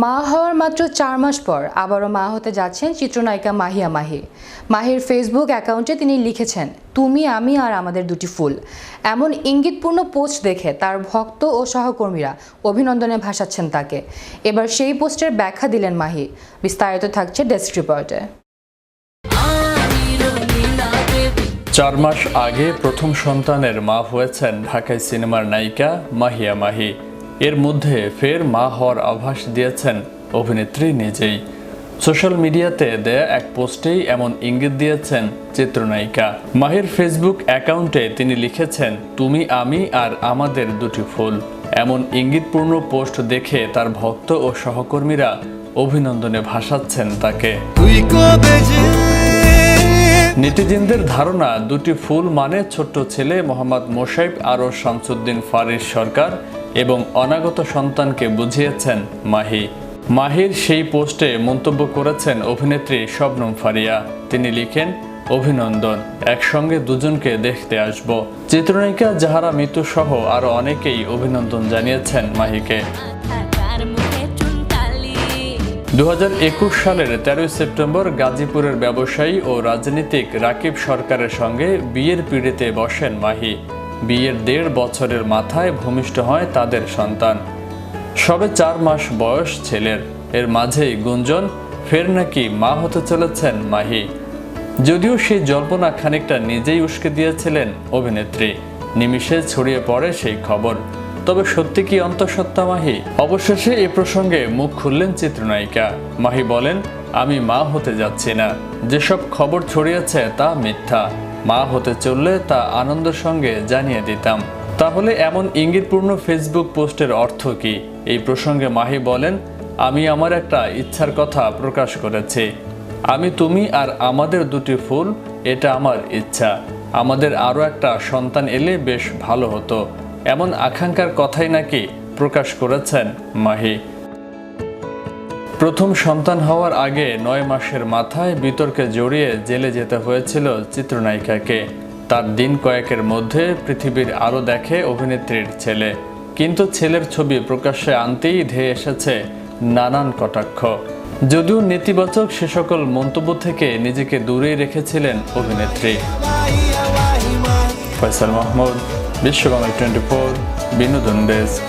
মা হওয়ার মাত্র চার মাস পর আবারও মা হতে যাচ্ছেন চিত্রনায়িকা মাহিয়া মাহি মাহির ফেসবুক অ্যাকাউন্টে তিনি লিখেছেন, তুমি, আমি আর আমাদের দুটি ফুল। এমন ইঙ্গিতপূর্ণ পোস্ট দেখে তার ভক্ত ও সহকর্মীরা অভিনন্দনে ভাসাচ্ছেন তাকে। এবার সেই পোস্টের ব্যাখ্যা দিলেন মাহি বিস্তারিত থাকছে ডেস্ক রিপোর্টে। চার মাস আগে প্রথম সন্তানের মা হয়েছেন ঢাকায় সিনেমার নায়িকা মাহিয়া মাহি এর মধ্যে ফের মা হওয়ার আভাস দিয়েছেন অভিনেত্রী নিজেই। সোশ্যাল মিডিয়াতে দেয়া এক পোস্টেই এমন ইঙ্গিত দিয়েছেন চিত্রনায়িকা। মাহির ফেসবুক অ্যাকাউন্টে তিনি লিখেছেন তুমি আমি আর আমাদের দুটি ফুল। এমন ইঙ্গিতপূর্ণ পোস্ট দেখে তার ভক্ত ও সহকর্মীরা অভিনন্দনে ভাসাচ্ছেন তাকে। নেটিজেনদের ধারণা দুটি ফুল মানে ছোট্ট ছেলে মোহাম্মদ মোশাইব আরও শামসুদ্দিন ফারিস সরকার এবং অনাগত সন্তানকে বুঝিয়েছেন মাহি। মাহির সেই পোস্টে মন্তব্য করেছেন অভিনেত্রী শবনম ফারিয়া। তিনি লিখেন, অভিনন্দন, একসঙ্গে দুজনকে দেখতে আসব। চিত্রনায়িকা জাহারা মিতু সহ আরও অনেকেই অভিনন্দন জানিয়েছেন মাহিকে। দু সালের তেরোই সেপ্টেম্বর গাজীপুরের ব্যবসায়ী ও রাজনীতিক রাকিব সরকারের সঙ্গে বিয়ের পিড়িতে বসেন মাহি। বিয়ের দেড় বছরের মাথায় ভূমিষ্ঠ হয় তাদের সন্তান। সবে চার মাস বয়স ছেলের। এর মাঝেই গুঞ্জন, ফের নাকি মা হতে চলেছেন মাহি। যদিও সেই জল্পনা খানিকটা নিজেই উস্কে দিয়েছিলেন অভিনেত্রী। নিমিষে ছড়িয়ে পড়ে সেই খবর। তবে সত্যি কি অন্তঃসত্ত্বা মাহি? অবশেষে এ প্রসঙ্গে মুখ খুললেন চিত্রনায়িকা। মাহি বলেন, আমি মা হতে যাচ্ছি না। যেসব খবর ছড়িয়েছে তা মিথ্যা। মা হতে চললে তা আনন্দের সঙ্গে জানিয়ে দিতাম। তাহলে এমন ইঙ্গিতপূর্ণ ফেসবুক পোস্টের অর্থ কি? এই প্রসঙ্গে মাহি বলেন, আমি আমার একটা ইচ্ছার কথা প্রকাশ করেছি। আমি তুমি আর আমাদের দুটি ফুল, এটা আমার ইচ্ছা। আমাদের আরও একটা সন্তান এলে বেশ ভালো হতো। এমন আকাঙ্ক্ষার কথাই নাকি প্রকাশ করেছেন মাহি। প্রথম সন্তান হওয়ার আগে নয় মাসের মাথায় বিতর্কে জড়িয়ে জেলে যেতে হয়েছিল চিত্রনায়িকাকে। তার দিন কয়েকের মধ্যে পৃথিবীর আলো দেখে অভিনেত্রীর ছেলে। কিন্তু ছেলের ছবি প্রকাশ্যে আনতেই ধেয়ে এসেছে নানান কটাক্ষ। যদিও নেতিবাচক সে সকল মন্তব্য থেকে নিজেকে দূরেই রেখেছিলেন অভিনেত্রী। ফয়সাল মাহমুদ বিশ্ববাংলা টোয়েন্টি ফোর, বিনোদন ডেস্ক।